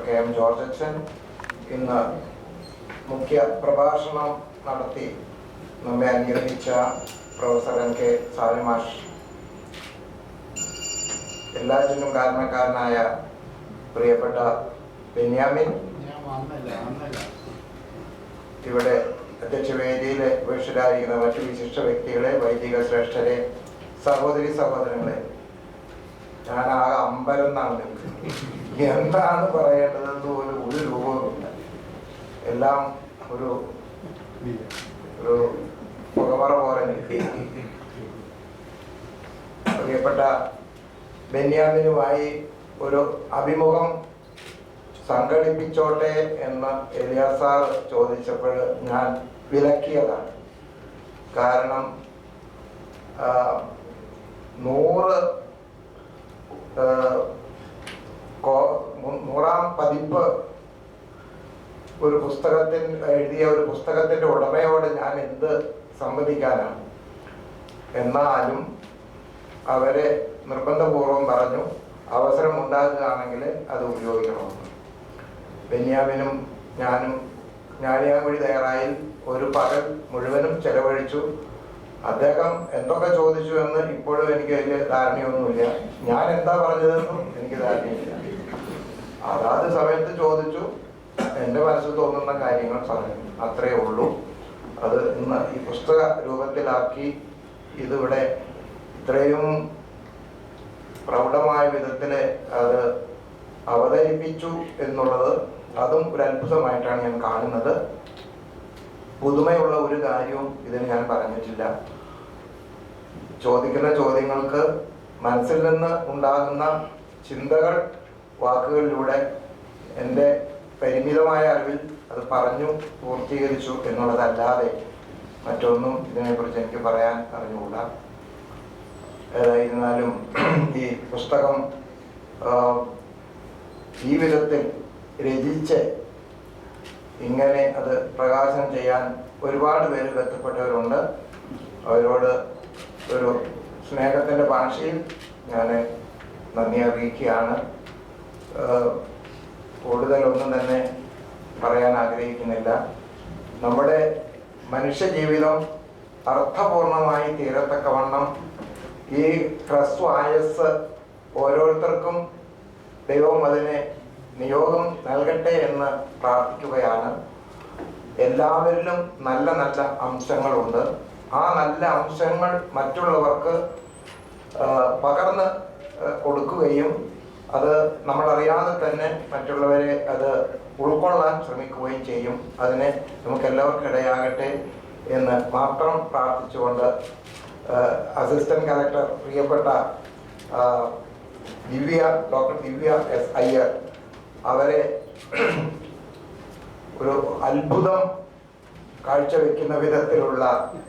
K M George അച്ഛൻ ഇന്ന് മുഖ്യ പ്രഭാഷണം നടത്തി. നമ്മെ അനുഗ്രഹിച്ച പ്രൊഫസർ എൻ കെ സാലിമാഷ്. എല്ലാറ്റിനും കാരണക്കാരനായ പ്രിയപ്പെട്ട ബെന്യാമിൻ. ഇവിടെ അധ്യക്ഷ വേദിയിലെ ഉപേക്ഷിതരായിരിക്കുന്ന മറ്റു വിശിഷ്ട വ്യക്തികളെ വൈദിക ശ്രേഷ്ഠരെ സഹോദരി സഹോദരങ്ങളെ. ഞാൻ ആകെ അമ്പരം എന്നാണ് നിൽക്കുന്നത്. എന്താണ് പറയേണ്ടതെന്ന് പോലും ഒരു രൂപവുമില്ല. എല്ലാം ഒരു ഒരു പുകമറ പോലെ പ്രിയപ്പെട്ട ബെന്യാമിനുമായി ഒരു അഭിമുഖം സംഘടിപ്പിച്ചോട്ടെ എന്ന് എലിയാസാർ ചോദിച്ചപ്പോൾ ഞാൻ വിലക്കിയതാണ്. കാരണം നൂറ് നൂറാം പതിപ്പ് ഒരു പുസ്തകത്തിൽ എഴുതിയ ഒരു പുസ്തകത്തിന്റെ ഉടമയോട് ഞാൻ എന്ത് സംവദിക്കാനാണ് എന്നാലും അവരെ നിർബന്ധപൂർവം പറഞ്ഞു അവസരം ഉണ്ടാകുകയാണെങ്കിൽ അത് ഉപയോഗിക്കണമെന്ന്. ബെന്യാമിനും ഞാനും ഞാനിയാങ്കുഴി തയ്യാറായി. ഒരു പകൽ മുഴുവനും ചെലവഴിച്ചു. അദ്ദേഹം എന്തൊക്കെ ചോദിച്ചു എന്ന് ഇപ്പോഴും എനിക്ക് വലിയ ധാരണയൊന്നുമില്ല. ഞാൻ എന്താ പറഞ്ഞതെന്നും എനിക്ക് ധാരണയില്ല. അതാത് സമയത്ത് ചോദിച്ചു. എന്റെ മനസ്സിൽ തോന്നുന്ന കാര്യങ്ങൾ പറഞ്ഞു. അത്രയേ ഉള്ളൂ. അത് ഇന്ന് ഈ പുസ്തക രൂപത്തിലാക്കി ഇതിവിടെ ഇത്രയും പ്രൗഢമായ വിധത്തിൽ അത് അവതരിപ്പിച്ചു എന്നുള്ളത് അതും ഒരു അത്ഭുതമായിട്ടാണ് ഞാൻ കാണുന്നത്. പുതുമയുള്ള ഒരു കാര്യവും ഇതിന് ഞാൻ പറഞ്ഞിട്ടില്ല. ചോദിക്കുന്ന ചോദ്യങ്ങൾക്ക് മനസ്സിൽ നിന്ന് ഉണ്ടാകുന്ന ചിന്തകൾ വാക്കുകളിലൂടെ എന്റെ പരിമിതമായ അറിവിൽ അത് പറഞ്ഞു പൂർത്തീകരിച്ചു എന്നുള്ളതല്ലാതെ മറ്റൊന്നും ഇതിനെക്കുറിച്ച് എനിക്ക് പറയാൻ അറിഞ്ഞുകൂടാ. ഏതായിരുന്നാലും ഈ പുസ്തകം ഈ വിധത്തിൽ രചിച്ച് ഇങ്ങനെ അത് പ്രകാശനം ചെയ്യാൻ ഒരുപാട് പേര് ബന്ധപ്പെട്ടവരുണ്ട്. അവരോട് ഒരു സ്നേഹത്തിന്റെ ഭാഷയിൽ ഞാൻ നന്ദി അറിയിക്കുകയാണ്. കൂടുതലൊന്നും തന്നെ പറയാൻ ആഗ്രഹിക്കുന്നില്ല. നമ്മുടെ മനുഷ്യജീവിതം അർത്ഥപൂർണമായി തീരത്തക്കവണ്ണം ഈ ഹ്രസ്വ ആയസ് ഓരോരുത്തർക്കും ദൈവം അതിനെ നിയോഗം നൽകട്ടെ എന്ന് പ്രാർത്ഥിക്കുകയാണ്. എല്ലാവരിലും നല്ല നല്ല അംശങ്ങളുണ്ട്. ആ നല്ല അംശങ്ങൾ മറ്റുള്ളവർക്ക് പകർന്ന് കൊടുക്കുകയും അത് നമ്മളറിയാതെ തന്നെ മറ്റുള്ളവരെ അത് ഉൾക്കൊള്ളാൻ ശ്രമിക്കുകയും ചെയ്യും. അതിനെ നമുക്ക് എല്ലാവർക്കും ഇടയാകട്ടെ എന്ന് മാത്രം പ്രാർത്ഥിച്ചുകൊണ്ട് അസിസ്റ്റന്റ് കലക്ടർ പ്രിയപ്പെട്ട ദിവ്യ ഡോക്ടർ ദിവ്യ എസ് അയ്യർ അവരെ ഒരു അത്ഭുതം കാഴ്ചവെക്കുന്ന വിധത്തിലുള്ള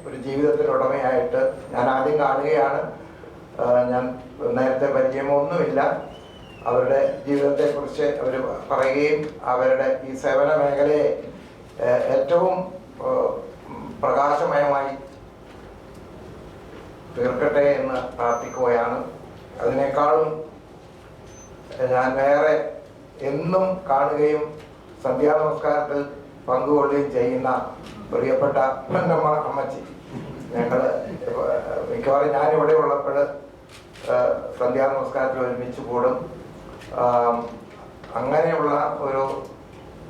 ഒരു ജീവിതത്തിനുടമയായിട്ട് ഞാൻ ആദ്യം കാണുകയാണ്. ഞാൻ നേരത്തെ പരിചയമൊന്നുമില്ല. അവരുടെ ജീവിതത്തെക്കുറിച്ച് അവർ പറയുകയും അവരുടെ ഈ സേവന മേഖലയെ ഏറ്റവും പ്രകാശമയമായി തീർക്കട്ടെ എന്ന് പ്രാർത്ഥിക്കുകയാണ്. അതിനേക്കാളും ഞാൻ വേറെ എന്നും കാണുകയും സന്ധ്യാനമസ്കാരത്തിൽ പങ്കുകൊള്ളുകയും ചെയ്യുന്ന പ്രിയപ്പെട്ട അമ്മ അമ്മച്ചി. ഞങ്ങൾ മിക്കവാറും ഞാനിവിടെ ഉള്ളപ്പോൾ സന്ധ്യാനമസ്കാരത്തിൽ ഒരുമിച്ച് കൂടും. അങ്ങനെയുള്ള ഒരു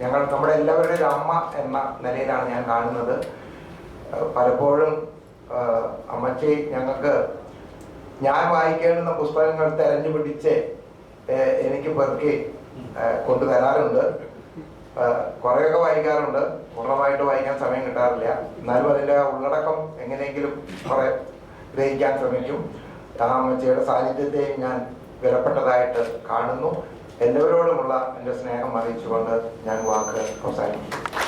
ഞങ്ങൾ നമ്മുടെ എല്ലാവരുടെയും ഒരു അമ്മ എന്ന നിലയിലാണ് ഞാൻ കാണുന്നത്. പലപ്പോഴും അമ്മച്ചി ഞങ്ങൾക്ക് ഞാൻ വായിക്കേണ്ടുന്ന പുസ്തകങ്ങൾ തെരഞ്ഞു പിടിച്ച് എനിക്ക് പെറുക്കി ഏഹ് കൊണ്ടുതരാറുണ്ട് ഏഹ് കുറേയൊക്കെ വായിക്കാറുണ്ട്. പൂർണമായിട്ട് വായിക്കാൻ സമയം കിട്ടാറില്ല. എന്നാലും അതിന്റെ ഉള്ളടക്കം എങ്ങനെയെങ്കിലും കുറെ ഗ്രഹിക്കാൻ ശ്രമിക്കും. ആ സാന്നിധ്യത്തെയും ഞാൻ വിലപ്പെട്ടതായിട്ട് കാണുന്നു. എല്ലാവരോടുമുള്ള എന്റെ സ്നേഹം അറിയിച്ചുകൊണ്ട് ഞാൻ വാക്ക് അവസാനിപ്പിക്കും